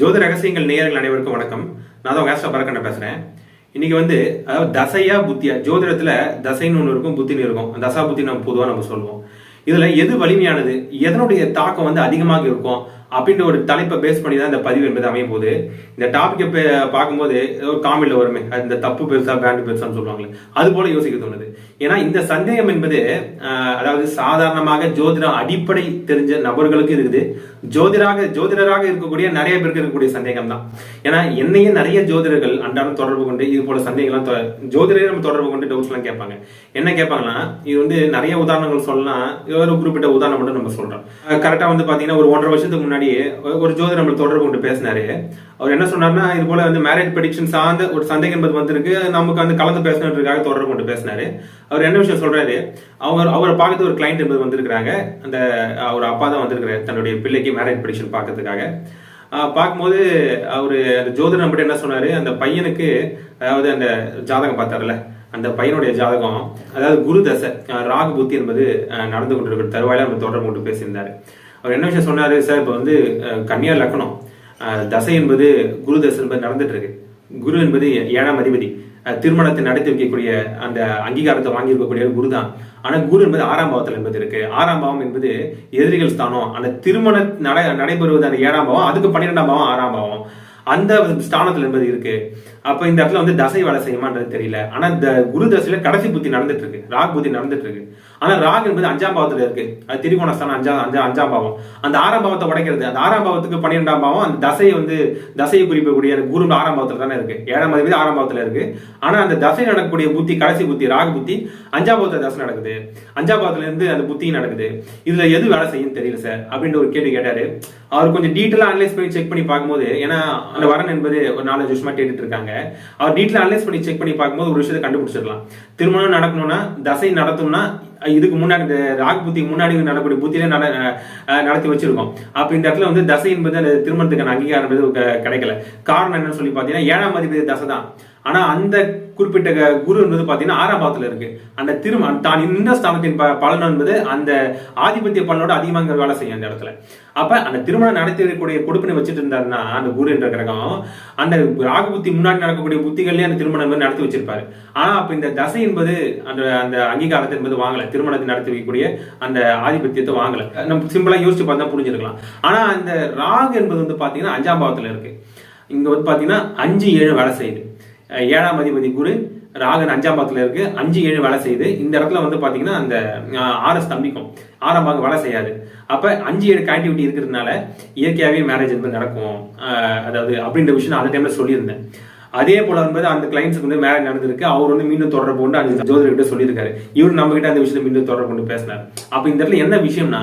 ஜோதி ரகசியங்கள் நேயர்கள் அனைவருக்கும் வணக்கம். நான் தான் கேஸ்டா பறக்கண்ண பேசுறேன். இன்னைக்கு வந்து அதாவது தசையா புத்தியா ஜோதிடத்துல தசைன்னு ஒன்று இருக்கும் புத்தின்னு இருக்கும். தசா புத்தி நம்ம பொதுவாக நம்ம சொல்லுவோம். இதுல எது வலிமையானது? எதனுடைய தாக்கம் வந்து அதிகமாக இருக்கும்? அப்படின்ற ஒரு தலைப்பை பேஸ் பண்ணி தான் இந்த பதிவு என்பது அமையும் போது இந்த டாபிக்கை பார்க்கும்போது ஏதோ ஒரு காமெடியில் வருமே இந்த தப்பு பெருசா பேண்ட் பெருசான்னு சொல்லுவாங்களே அது போல யோசிக்க தோணுது. ஏன்னா இந்த சந்தேகம் என்பது ஆஹ், அதாவது சாதாரணமாக ஜோதிடம் அடிப்படை தெரிஞ்ச நபர்களுக்கு இருக்குது. ஜோதிடராக ஜோதிடராக இருக்கக்கூடிய நிறைய பேருக்கு இருக்கக்கூடிய சந்தேகம் தான். ஏன்னா என்னையே நிறைய ஜோதிடர்கள் அன்றாடம் தொடர்பு கொண்டு இது போல சந்தேகம்லாம் ஜோதிடரே நம்ம தொடர்பு கொண்டு டவுட்ஸ் எல்லாம் கேட்பாங்க. என்ன கேட்பாங்கன்னா இது வந்து நிறைய உதாரணங்கள் சொல்லலாம் இது ஒரு குறிப்பிட்ட உதாரணம் மட்டும் நம்ம சொல்றோம். கரெக்டா வந்து பாத்தீங்கன்னா ஒரு ஒன்றரை வருஷத்துக்கு முன்னாடி ஒரு ஜோதி நம்ம தொடர்பு கொண்டு பேசினாரு. அவர் என்ன சொன்னார்னா இது போல வந்து மேரேஜ் ப்ரெடிக்ஷன் சார்ந்த ஒரு சந்தேகம் என்பது வந்திருக்கு. நமக்கு வந்து கலந்து பேசணுன்றதுக்காக தொடர்பு கொண்டு பேசினாரு. அவர் என்ன விஷயம் சொல்றாரு. அவங்க அவரை பார்க்கறது ஒரு கிளைண்ட் என்பது வந்திருக்கிறாங்க. அந்த அவர் அப்பா தான் வந்திருக்கிறாரு தன்னுடைய பிள்ளைக்கு மேரேஜ் ப்ரெடிக்ஷன் பார்க்கறதுக்காக. ஆஹ் பார்க்கும்போது அவரு அந்த ஜோதிடர் மட்டும் என்ன சொன்னாரு? அந்த பையனுக்கு அதாவது அந்த ஜாதகம் பார்த்தாருல அந்த பையனுடைய ஜாதகம் அதாவது குரு தசை ராகு புத்தி என்பது நடந்து கொண்டிருக்கிற தருவாயில நம்ம தொடர்பு கொண்டு பேசியிருந்தாரு. அவர் என்ன விஷயம் சொன்னார்? சார் இப்போ வந்து கன்னியா லக்கணம். தசை என்பது குரு தசை என்பது நடந்துட்டு இருக்கு குரு என்பது ஏழாம் அதிபதி. திருமணத்தை நடத்தி வைக்கக்கூடிய அந்த அங்கீகாரத்தை வாங்கியிருக்கக்கூடிய குரு தான். ஆனால் குரு என்பது ஆறாம் பாவத்தில் என்பது இருக்கு. ஆறாம் பாவம் என்பது எதிரிகள் ஸ்தானம். அந்த திருமண நட நடைபெறுவது அந்த ஏழாம் பாவம் அதுக்கு பன்னிரெண்டாம் பாவம் ஆறாம் பாவம். அந்த ஸ்தானத்தில் என்பது இருக்கு. அப்ப இந்த இடத்துல வந்து தசை வேலை செய்யுமான்றது தெரியல. ஆனா இந்த குரு தசையில கடைசி புத்தி நடந்துட்டு இருக்கு ராக் புத்தி நடந்துட்டு இருக்கு ஆனா ராகு என்பது அஞ்சாம் பாவத்துல இருக்கு. அது திரிகோணஸ்தானம் அஞ்சாம் அஞ்சா அஞ்சாம் பாவம். அந்த ஆறாம் பாவத்தை உடைக்கிறது. அந்த ஆறாம் பாவத்துக்கு பன்னிரெண்டாம் பாவம் அந்த தசையை வந்து தசையை குறிப்பிடக்கூடிய அந்த குரு ஆறாம் பாவத்துல தானே இருக்கு. ஏழாம் அதிபதி ஆறாம் பாவத்துல இருக்கு. ஆனா அந்த தசை நடக்கக்கூடிய புத்தி கடைசி புத்தி ராகு புத்தி அஞ்சாம் பாவத்துல தசை நடக்குது. அஞ்சாம் பாவத்துல இருந்து அந்த புத்தி நடக்குது. இதுல எது வேலை செய்யும் தெரியல சார் அப்படின்ற ஒரு கேள்வி கேட்டாரு. அவர் கொஞ்சம் டீட்டெயிலாக அனலைஸ் பண்ணி செக் பண்ணி பார்க்கும்போது ஏன்னா அந்த வரன் என்பது ஒரு நாலஞ்சு வருஷமா கேட்டுட்டு இருக்காங்க. அவர் டீட்டெயிலாக அனலைஸ் பண்ணி செக் பண்ணி பார்க்கும்போது ஒரு விஷயத்தை கண்டுபிடிச்சிடலாம். திருமணம் நடக்கணும்னா தசை நடத்தும்னா இதுக்கு முன்னாடி இந்த ராக் புத்திக்கு முன்னாடி நடக்கூடிய புத்தியில நட நடத்தி வச்சிருக்கோம். அப்போ இந்த இடத்துல வந்து தசை என்பது அந்த திருமணத்துக்கான அங்கீகாரம் என்பது கிடைக்கல. காரணம் என்னன்னு சொல்லி பார்த்தீங்கன்னா ஏழாம் அதிபதி தசை தான். ஆனால் அந்த குறிப்பிட்ட க- குரு என்பது பார்த்தீங்கன்னா ஆறாம் பாவத்துல இருக்கு. அந்த திருமணம் தான் இந்த ஸ்தானத்தின் ப- பலன் என்பது அந்த ஆதிபத்திய பலனோட அதிகமாக வேலை செய்யும் அந்த இடத்துல. அப்போ அந்த திருமணம் நடத்தக்கூடிய கொடுப்பினை வச்சுட்டு இருந்தாருன்னா அந்த குரு என்ற கிரகம் அந்த ராகு புத்தி முன்னாடி நடக்கக்கூடிய புத்திகள்லேயே அந்த திருமணம் என்பது நடத்தி வச்சிருப்பாரு. ஆனால் அப்போ இந்த தசை என்பது அந்த அந்த அங்கீகாரத்தை என்பது வாங்கலை. திருமணத்தை நடத்தி வைக்கக்கூடிய அந்த ஆதிபத்தியத்தை வாங்கலை. நம்ம சிம்பிளாக யோசிச்சு பார்த்தா புரிஞ்சிருக்கலாம். ஆனால் அந்த ராகு என்பது வந்து பார்த்தீங்கன்னா அஞ்சாம் பாவத்தில் இருக்கு. இங்கே வந்து பார்த்தீங்கன்னா அஞ்சு ஏழு வேலை செய்யுது. ஏழாம் அதிபதி குரு ராகன் அஞ்சாம் பாகத்தில் இருக்கு. அஞ்சு ஏழு வேலை செய்யுது. இந்த இடத்துல வந்து பாத்தீங்கன்னா அந்த அஹ், ஆறு ஸ்தம்பிக்கும் ஆறாம் பாகம் வேலை செய்யாது. அப்ப அஞ்சு ஏழு கனெக்டிவிட்டி இருக்கிறதுனால இயற்கையாகவே மேரேஜ் வந்து நடக்கும். அஹ், அதாவது அப்படின்ற விஷயம் அந்த டைம்ல சொல்லியிருந்தேன். அதே போல வந்து அந்த கிளைண்ட்ஸுக்கு வந்து மேரேஜ் நடந்திருக்கு. அவர் வந்து மீண்டும் தொடர்பு கொண்டு அந்த ஜோதிடர்கிட்ட சொல்லியிருக்காரு. இவர் நம்ம கிட்ட அந்த விஷயத்தை மீண்டும் தொடர்பு கொண்டு பேசினார். அப்ப இந்த இடத்துல என்ன விஷயம்னா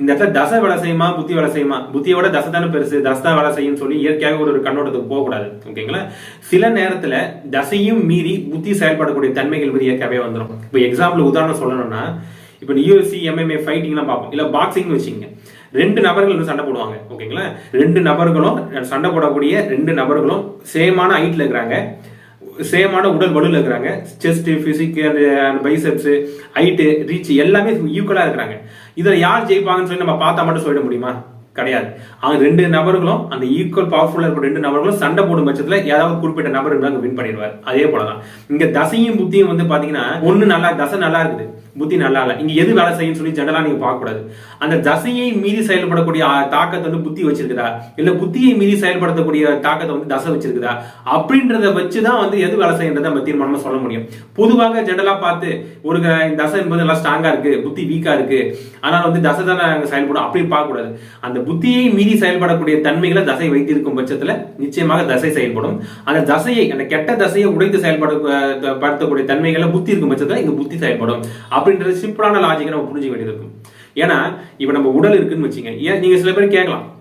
இந்த இடத்துல தசை வேலை செய்யுமா புத்தி வேலை செய்யுமா? புத்தியோட தசை தானே பெருசு. தசை தான் வேலை செய்யும் சொல்லி இயற்கையாக ஒரு ஒரு கண்ணோட்டத்துக்கு போகக்கூடாது. ஓகேங்களா? சில நேரத்துல தசையும் மீறி புத்தி செயல்படக்கூடிய தன்மைகள் வந்து இயற்கையாகவே வந்துடும் இப்போ எக்ஸாம்பிள் உதாரணம் சொல்லணும்னா இப்போ யூஎஸ்சி எம்எம்ஏ ஃபைட்டிங்லாம் பார்ப்போம். இல்லை பாக்ஸிங் வச்சுங்க ரெண்டு நபர்கள் வந்து சண்டை போடுவாங்க ஓகேங்களா? ரெண்டு நபர்களும் சண்டை போடக்கூடிய ரெண்டு நபர்களும் சேமான ஹைட்டில் இருக்கிறாங்க. சேமான உடல் வலுவில் இருக்கிறாங்க. செஸ்ட் பிசிக் அந்த பைசெப்ஸ் ஹைட்டு ரீச் எல்லாமே ஈக்குவலாக இருக்கிறாங்க. இதில் யார் ஜெயிப்பாங்கன்னு சொல்லி நம்ம பார்த்தா மட்டும் சொல்லிட முடியுமா? கிடையாது. அவங்க ரெண்டு நபர்களும் அந்த ஈக்குவல் பவர்ஃபுல்லாக இருக்கிற ரெண்டு நபர்களும் சண்டை போடும் பட்சத்தில் ஏதாவது குறிப்பிட்ட நபர் இருந்தாங்க வின் பண்ணிடுவார். அதே போலதான். இங்க தசையும் புத்தியும் வந்து பாத்தீங்கன்னா ஒன்று நல்லா தசை நல்லா இருக்குது. புத்தி நல்லா இல்ல. இங்க எது வேலை செய்யும் சொல்லி ஜெனரலா நீங்க பார்க்க கூடாது அந்த தசையை மீறி செயல்படக்கூடிய தாக்கத்தை வந்து புத்தி வச்சிருக்குதா? இல்ல புத்தியை மீறி செயல்படுத்தக்கூடிய தாக்கத்தை வந்து தசை வச்சிருக்குதா? அப்படின்றத வச்சுதான் வந்து எது வேலை செய்யறதை நம்ம தீர்மானமா சொல்ல முடியும். பொதுவாக ஜெனரலா பார்த்து ஒரு தசை என்பது நல்லா ஸ்ட்ராங்கா இருக்கு புத்தி வீக்கா இருக்கு. ஆனால் வந்து தசை தானே அங்க செயல்படும் அப்படி பார்க்க கூடாது அந்த புத்தியை மீறி செயல்படக்கூடிய தன்மைகளை தசை வைத்திருக்கும் பட்சத்துல நிச்சயமாக தசை செயல்படும். அந்த தசையை அந்த கெட்ட தசையை உடைத்து செயல்பட படுத்தக்கூடிய தன்மைகளை புத்தி இருக்கும் பட்சத்துல இங்க புத்தி செயல்படும். அப்படின்றது சிம்பிளான லாஜிக்கை நம்ம புரிஞ்சுக்க வேண்டியது இருக்கும். ஏன்னா இப்போ நம்ம உடல் இருக்குன்னு வச்சுங்க ஏன் நீங்கள் சில பேர் கேட்கலாம்.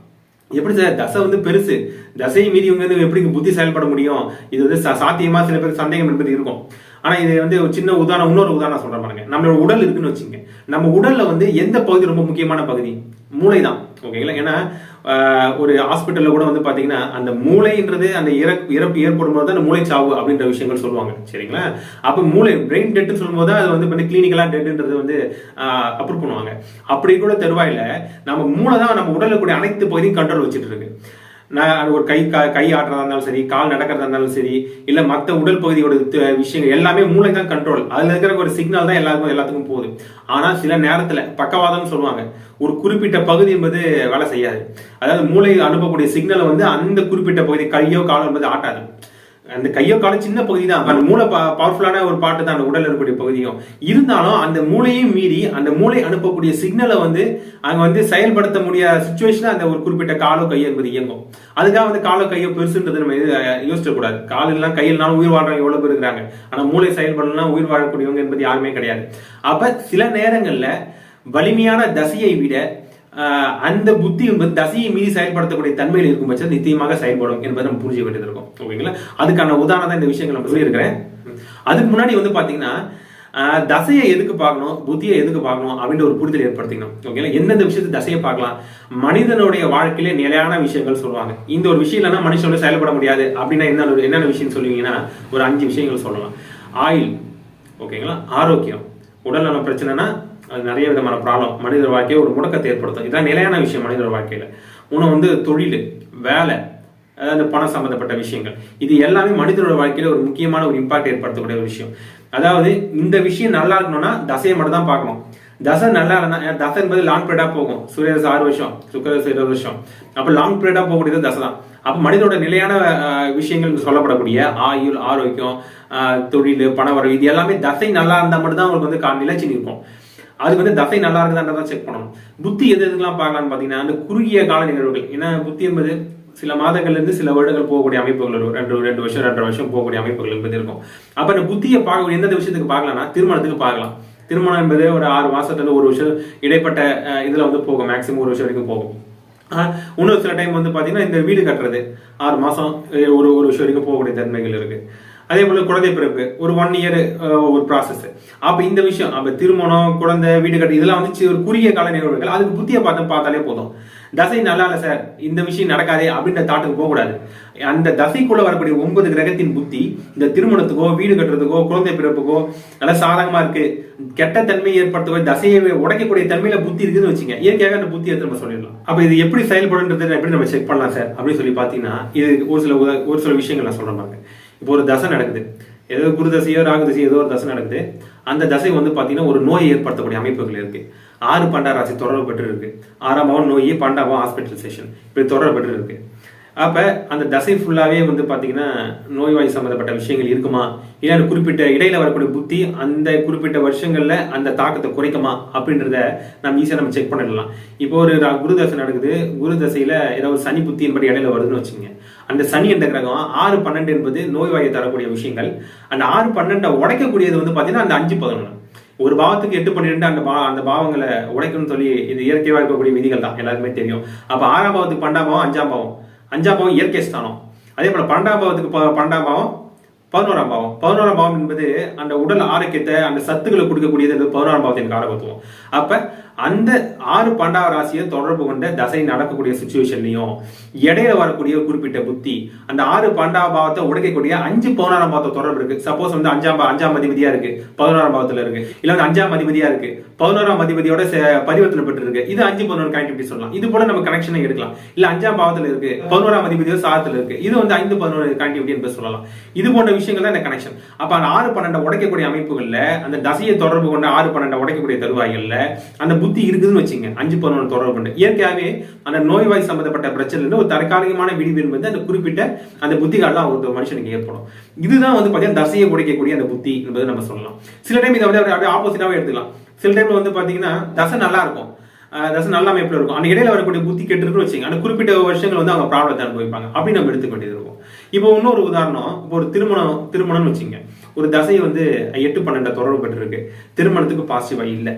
எப்படி சார் தசை வந்து பெருசு. தசையை மீறி இவங்க வந்து எப்படி புத்தி செயல்பட முடியும்? இது வந்து சா- சாத்தியமா சில பேருக்கு சந்தேகம் என்பது இருக்கும். ஆனா இது வந்து ஒரு சின்ன உதாரணம் இன்னொரு உதாரணம் சொல்றேன் பாருங்க. நம்மளோட உடல் இருக்குன்னு வச்சுங்க நம்ம உடல்ல வந்து எந்த பகுதி ரொம்ப முக்கியமான பகுதி? மூளை தான் ஓகேங்களா? ஏன்னா ஒரு ஹாஸ்பிட்டலில் கூட வந்து பார்த்தீங்கன்னா அந்த மூளைன்றது அந்த இறப்பு இறப்பு ஏற்படும் போது தான் அந்த மூளை சாவு அப்படின்ற விஷயங்கள் சொல்லுவாங்க சரிங்களா? அப்போ மூளை பிரெயின் டெட்டுன்னு சொல்லும்போது அது வந்து பண்ணி கிளினிக்கலாக டெட்டுன்றது வந்து அப்ரூவ் பண்ணுவாங்க. அப்படி கூட தருவாயில நம்ம மூளை தான் நம்ம உடல்ல கூடிய அனைத்து பகுதியும் கண்ட்ரோல் வச்சுட்டு இருக்கு. நான் ஒரு கை கா- கை ஆட்டுறதா இருந்தாலும் சரி கால் நடக்கிறதா இருந்தாலும் சரி இல்ல மத்த உடல் பகுதியோட விஷயங்கள் எல்லாமே மூளை தான் கண்ட்ரோல் அதுல இருக்கிற ஒரு சிக்னல் தான் எல்லாருக்கும் எல்லாத்துக்கும் போகுது. ஆனா சில நேரத்துல பக்கவாதம்னு சொல்லுவாங்க. ஒரு குறிப்பிட்ட பகுதி என்பது வேலை செய்யாது. அதாவது மூளை அனுப்பக்கூடிய சிக்னலை வந்து அந்த குறிப்பிட்ட பகுதி கையோ காலோ என்பது ஆட்டாது. அந்த கையோ காலம் சின்ன பகுதி தான் அந்த மூளை பவர்ஃபுல்லான ஒரு பாட்டு தான் அந்த உடல் இருக்கக்கூடிய பகுதியும். இருந்தாலும் அந்த மூளையும் மீறி அந்த மூளை அனுப்பக்கூடிய சிக்னலை வந்து அங்கே வந்து செயல்படுத்த முடியாத சுச்சுவேஷனில் அந்த ஒரு குறிப்பிட்ட காலோ கையோ என்பது இயங்கும். அதுக்காக வந்து காலோ கையோ பெருசுன்றது நம்ம இது, அஹ், காலெல்லாம் எல்லாம் கையில்னாலும் உயிர் வாழ்றவங்க எவ்வளோ பேர் இருக்கிறாங்க. ஆனால் மூளை செயல்படலாம் உயிர் வாழக்கூடியவங்க என்பது யாருமே கிடையாது. அப்போ சில நேரங்களில் வலிமையான தசையை விட அந்த புத்தி என்பது தசையை மீறி செயல்படுத்தக்கூடிய தன்மையில் இருக்கும் பட்சத்தில் நிச்சயமாக செயல்படும் என்பதை நம்ம புரிஞ்சுக்க வேண்டியது இருக்கும் ஓகேங்களா? அதுக்கான உதாரணம் தான் இந்த விஷயங்கள் நம்ம சொல்லியிருக்கிறேன். அதுக்கு முன்னாடி வந்து பாத்தீங்கன்னா தசையை எதுக்கு பார்க்கணும் புத்தியை எதுக்கு பார்க்கணும் அப்படின்ற ஒரு புரிதல் ஏற்படுத்திக்கணும். ஓகேங்களா? எந்தெந்த விஷயத்தை தசையை பார்க்கலாம்? மனிதனுடைய வாழ்க்கையில நிலையான விஷயங்கள் சொல்லுவாங்க. இந்த ஒரு விஷயம் இல்லைன்னா மனுஷனோட செயல்பட முடியாது அப்படின்னா என்ன என்னென்ன விஷயம் சொல்லுவீங்கன்னா ஒரு அஞ்சு விஷயங்கள் சொல்லலாம். ஆயில் ஓகேங்களா? ஆரோக்கியம். உடல்நல பிரச்சனைனா அது நிறைய விதமான ப்ராப்ளம் மனிதர் வாழ்க்கையை ஒரு முடக்கத்தை ஏற்படுத்தும். இதான் நிலையான விஷயம் மனிதர் வாழ்க்கையில். உணவு வந்து தொழில் வேலை அதாவது பணம் சம்பந்தப்பட்ட விஷயங்கள். இது எல்லாமே மனிதனோட வாழ்க்கையில் ஒரு முக்கியமான ஒரு இம்பாக்ட் ஏற்படுத்தக்கூடிய ஒரு விஷயம். அதாவது இந்த விஷயம் நல்லா இருக்கணும்னா தசையை மட்டும் தான் பார்க்கணும். தசை நல்லா இல்லைன்னா தசை என்பது லாங் பீரியடா போகும். சூரியரசு ஆறு வருஷம் சுக்கரசு இருபது வருஷம். அப்ப லாங் பீரியடா போகக்கூடியது தசை தான். அப்ப மனிதனோட நிலையான விஷயங்கள் சொல்லப்படக்கூடிய ஆயுள் ஆரோக்கியம் தொழில் தொழில் பணவரவு இது எல்லாமே தசை நல்லா இருந்தா மட்டும்தான் அவங்களுக்கு வந்து கா- நிற்போம் அதுக்கு வந்து தசை நல்லா இருக்குதான்றதான் செக் பண்ணணும். புத்தி எது எதுக்கெல்லாம் பார்க்கலாம்னு பார்த்தீங்கன்னா அந்த குறுகிய கால நிகழ்வுகள். ஏன்னா புத்தி என்பது சில மாதங்கள்லேருந்து சில வருடங்கள் போகக்கூடிய அமைப்புகள் இருக்கும் ரெண்டு ரெண்டு வருஷம் ரெண்டரை வருஷம் போகக்கூடிய அமைப்புகள் என்பது இருக்கும். அப்போ அந்த புத்தியை பார்க்க எந்தெந்த விஷயத்துக்கு பார்க்கலாம்னா திருமணத்துக்கு பார்க்கலாம். திருமணம் என்பது ஒரு ஆறு மாசத்துல ஒரு வருஷம் இடைப்பட்ட இதில் வந்து போகும். மேக்ஸிமம் ஒரு வருஷம் வரைக்கும் போகும். இன்னொரு சில டைம் வந்து பார்த்தீங்கன்னா இந்த வீடு கட்டுறது. ஆறு மாதம் ஒரு ஒரு வருஷம் வரைக்கும் போகக்கூடிய தன்மைகள் இருக்குது அதே போல குழந்தை பிறப்பு ஒரு ஒன் இயர் ஒரு ப்ராசஸ் அப்ப இந்த விஷயம் அப்ப திருமணம் குழந்தை வீடு கட்டு இதெல்லாம் வந்து ஒரு குறுகிய கால நிகழ்வுகள். அதுக்கு புத்திய பார்த்து பார்த்தாலே போதும். தசை நல்லா இல்லை சார் இந்த விஷயம் நடக்காதே அப்படின்ற தாட்டுக்கு போகக்கூடாது. அந்த தசைக்குள்ள வரக்கூடிய ஒன்பது கிரகத்தின் புத்தி இந்த திருமணத்துக்கோ வீடு கட்டுறதுக்கோ குழந்தை பிறப்புக்கோ நல்லா சாதகமா இருக்கு. கெட்ட தன்மையை ஏற்படுத்தக்கூடிய தசையை உடைக்கக்கூடிய தன்மையில புத்தி இருக்குன்னு வச்சுங்க. இயற்கையாக அந்த புத்தி எடுத்து நம்ம சொல்லிடலாம். அப்ப இது எப்படி செயல்படுன்றது எப்படி நம்ம செக் பண்ணலாம் சார்? அப்படின்னு சொல்லி பாத்தீங்கன்னா இது ஒரு சில ஒரு சில விஷயங்கள் நான் சொல்றேன் பாருங்க. இப்போ ஒரு தசை நடக்குது. ஏதோ குரு தசையோ ராகு தசையோ ஏதோ ஒரு தசை நடக்குது. அந்த தசை வந்து பாத்தீங்கன்னா ஒரு நோய் ஏற்படுத்தக்கூடிய அமைப்புகள் இருக்கு. ஆறு பண்டா ராசி தொடரப்பட்டு இருக்கு ஆறாம் பாவம் நோய் பண்டாவும் ஹாஸ்பிட்டலைசேஷன் இப்படி தொடரப்பட்டு பெற்று இருக்கு அப்ப அந்த தசை ஃபுல்லாவே வந்து பாத்தீங்கன்னா நோய்வாய் சம்பந்தப்பட்ட விஷயங்கள் இருக்குமா? இல்லை அந்த குறிப்பிட்ட இடையில வரக்கூடிய புத்தி அந்த குறிப்பிட்ட வருஷங்கள்ல அந்த தாக்கத்தை குறைக்குமா? அப்படின்றத நம்ம ஈஸியா நம்ம செக் பண்ணிடலாம். இப்போ ஒரு குரு தசை நடக்குது. குரு தசையில ஏதாவது சனி புத்தி என்பது இடையில வருதுன்னு வச்சுங்க அந்த சனி என்ற கிரகம்? ஆறு பன்னெண்டு என்பது நோய்வாயை தரக்கூடிய விஷயங்கள். அந்த ஆறு பன்னெண்டை உடைக்கக்கூடியது வந்து பார்த்தீங்கன்னா அந்த அஞ்சு பதினொன்று ஒரு பாவத்துக்கு எட்டு பன்னிரெண்டு அந்த பா அந்த பாவங்களை உடைக்கணும்னு சொல்லி இது இயற்கையாக இருக்கக்கூடிய விதிகள் தான். எல்லாருக்குமே தெரியும். அப்போ ஆறாம் பாவத்துக்கு பன்னெண்டாம் பாவம் அஞ்சாம் பாவம். அஞ்சாம் பாவம் இயற்கை ஸ்தானம். அதே போல பன்னெண்டாம் பாவத்துக்கு ப- பன்னெண்டாம் பாவம் பதினோராம் பாவம். பதினோராம் பாவம் என்பது அந்த உடல் ஆரோக்கியத்தை அந்த சத்துக்களை கொடுக்கக்கூடியது பதினோராம் பாவத்தின் காரகத்துவம். அப்போ அந்த ஆறு பண்டாவ ராசியை தொடர்பு கொண்ட தசை நடக்கக்கூடிய சுச்சுவேஷன்லையும் இடையில வரக்கூடிய குறிப்பிட்ட புத்தி அந்த ஆறு பண்டாவ பாவத்தை உடைக்கக்கூடிய அஞ்சு பதினாறாம் பாவத்தை தொடர்பு இருக்கு. சப்போஸ் வந்து அஞ்சாம் அஞ்சாம் அதிபதியா இருக்கு பதினோராம் பாவத்துல இருக்கு. இல்ல வந்து அஞ்சாம் அதிபதியா இருக்கு பதினோராம் அதிபதியோட பரிவர்த்தனை பெற்று இருக்கு இது அஞ்சு பதினோரு கனெக்டிவிட்டி சொல்லலாம். இது போல நம்ம கனெக்ஷனை எடுக்கலாம். இல்ல அஞ்சாம் பாவத்துல இருக்கு பதினோராம் அதிபதியோ சாதத்துல இருக்கு. இது வந்து ஐந்து பதினோரு கனெக்டிவிட்டி என்று சொல்லலாம். இது போன்ற விஷயங்கள் தான் இந்த கனெக்ஷன் அப்ப அந்த ஆறு பன்னெண்டை உடைக்கக்கூடிய அமைப்புகள்ல அந்த தசையை தொடர்பு கொண்ட ஆறு பன்னெண்டை உடைக்கக்கூடிய தருவாய்கள்ல அந்த புத்தி இருக்குதுன்னு வச்சுங்க. அஞ்சு பதினொன்று தொடர்பு கொண்டு இயற்கையாகவே அந்த நோய்வாய் சம்பந்தப்பட்ட பிரச்சனை ஒரு தற்காலிகமான விடிவு என்பது அந்த குறிப்பிட்ட அந்த புத்திகள்லாம் ஒரு மனுஷனுக்கு ஏற்படும். இதுதான் வந்து பார்த்தீங்கன்னா தசையை உடைக்கக்கூடிய அந்த புத்தி என்பது நம்ம சொல்லலாம். சில டைம் இதை வந்து அப்படியே ஆப்போசிட்டாகவே எடுத்துக்கலாம். சில டைம்ல வந்து பார்த்தீங்கன்னா தசை நல்லா இருக்கும். தசை நல்ல அமைப்பில் இருக்கும். அந்த இடையில வரக்கூடிய புத்தி கெட்டு வச்சுங்க. அந்த குறிப்பிட்ட வருஷங்கள் வந்து அவங்க ப்ராப்ளத்தை அனுபவிப்பாங்க. அப்படி நம்ம எடுத்துக்க வேண்டியது இருக்கும் இப்போ இன்னொரு உதாரணம் இப்போ ஒரு திருமணம் திருமணம்னு வச்சுங்க. ஒரு தசை வந்து எட்டு பன்னெண்டு தொடர்பு பெற்றிருக்கு. திருமணத்துக்கு பாசிட்டிவா இல்லை.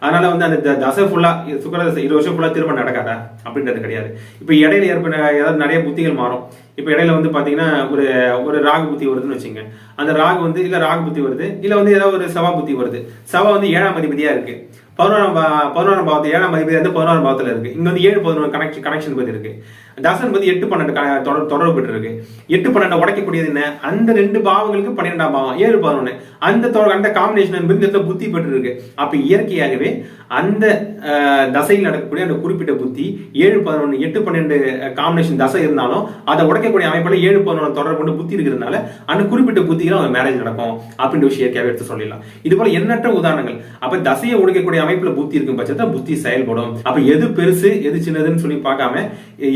அதனால வந்து அந்த த- தசை ஃபுல்லா சுக்கர தசை இருபது வருஷம் ஃபுல்லா திரும்ப நடக்காதா? அப்படின்றது கிடையாது. இப்போ இடையில ஏற்பட ஏதாவது நிறைய புத்திகள் மாறும். இப்போ இடையில வந்து பாத்தீங்கன்னா ஒரு ஒரு ராகு புத்தி வருதுன்னு வச்சுங்க. அந்த ராகு வந்து இல்ல ராகு புத்தி வருது இல்ல வந்து ஏதாவது ஒரு சவா புத்தி வருது. சவா வந்து ஏழாம் அதிபதியா இருக்கு. பதினோராம் பா- பதினோராம் பாவத்து ஏழாம் அதிபதி வந்து பதினோராம் பாவத்துல இருக்கு. இங்க வந்து ஏழு பதினோரு கனெக்ஷன் கனெக்ஷன் பத்தி இருக்கு. தசன் என்பது எட்டு பன்னெண்டு தொடர் தொடர்பு பெற்று இருக்கு எட்டு பன்னெண்டு உடைக்கக்கூடியது என்ன? அந்த ரெண்டு பாவங்களுக்கு பன்னிரெண்டாம் பாவம். ஏழு பதினொன்னு. அந்த அந்த காம்பினேஷன் என்பது இந்த இடத்துல புத்தி பெற்று இருக்கு அப்ப இயற்கையாகவே அந்த தசையில் நடக்கக்கூடிய அந்த குறிப்பிட்ட புத்தி ஏழு பதினொன்று எட்டு பன்னெண்டு காம்பினேஷன் தசை இருந்தாலும் அதை உடைக்கக்கூடிய அமைப்பில் ஏழு பதினொன்று தொடர்பு கொண்டு புத்தி இருக்கிறதுனால அந்த குறிப்பிட்ட புத்திகள் அவங்க மேரேஜ் நடக்கும் அப்படின்ற விஷயம் இயற்கையாகவே எடுத்து சொல்லிடலாம். இது போல எண்ணற்ற உதாரணங்கள். அப்ப தசையை உடைக்கக்கூடிய அமைப்புல புத்தி இருக்கும் பட்சத்தை புத்தி செயல்படும். அப்ப எது பெருசு எது சின்னதுன்னு சொல்லி பார்க்காம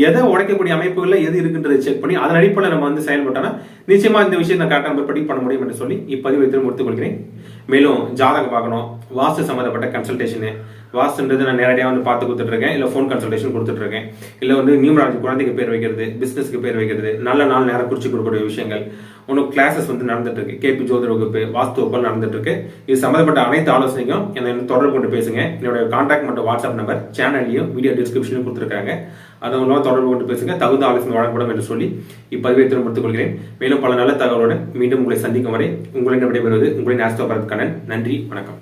எதை உடைக்கக்கூடிய அமைப்புகள்ல எது இருக்குன்றதை செக் பண்ணி அதன் அடிப்படையில் நம்ம வந்து செயல்பட்டோம்னா நிச்சயமா இந்த விஷயத்தை கரெக்டாக நம்ம படி பண்ண முடியும் என்று சொல்லி இப்பதிவை திரும்ப எடுத்துக்கொள்கிறேன். மேலும் ஜாதகம் பார்க்கணும் வாஸ்து சம்மந்தப்பட்ட கன்சல்டேஷனு வாஸ்துன்றது நான் நேரடியாக வந்து பார்த்து கொடுத்துட்ருக்கேன். இல்லை ஃபோன் கன்சல்டேஷன் கொடுத்துட்ருக்கேன். இல்லை வந்து நியூமராஜி குழந்தைக்கு பேர் வைக்கிறது பிஸ்னஸ்க்கு பேர் வைக்கிறது நல்ல நாள் நேரம் குறிச்சு கொடுக்கக்கூடிய விஷயங்கள். ஒன்றும் கிளாஸஸ் வந்து நடந்துட்டுருக்கு கேபி ஜோதிட வகுப்பு வாஸ்து வகுப்பு நடந்துட்டுருக்கு இது சம்மந்தப்பட்ட அனைத்து ஆலோசனைக்கும் என்னை தொடர்பு கொண்டு பேசுங்க. என்னோட கான்டாக்ட் மற்றும் வாட்ஸ்அப் நம்பர் சேனல்லையும் வீடியோ டிஸ்கிரிப்ஷனும் கொடுத்துருக்காங்க. அது மூலமாக தொடர்பு கொண்டு பேசுங்க. தகுந்த ஆலோசனை வழங்கப்படும் என்று சொல்லி இப்பதிவை திரும்ப கொள்கிறேன் மேலும் பல நல்ல தகவலுடன் மீண்டும் உங்களை சந்திக்கும் வரை உங்களிடம் விடைபெறுவது உங்களின் ஆஸ்தோ பரத் கண்ணன். நன்றி வணக்கம்.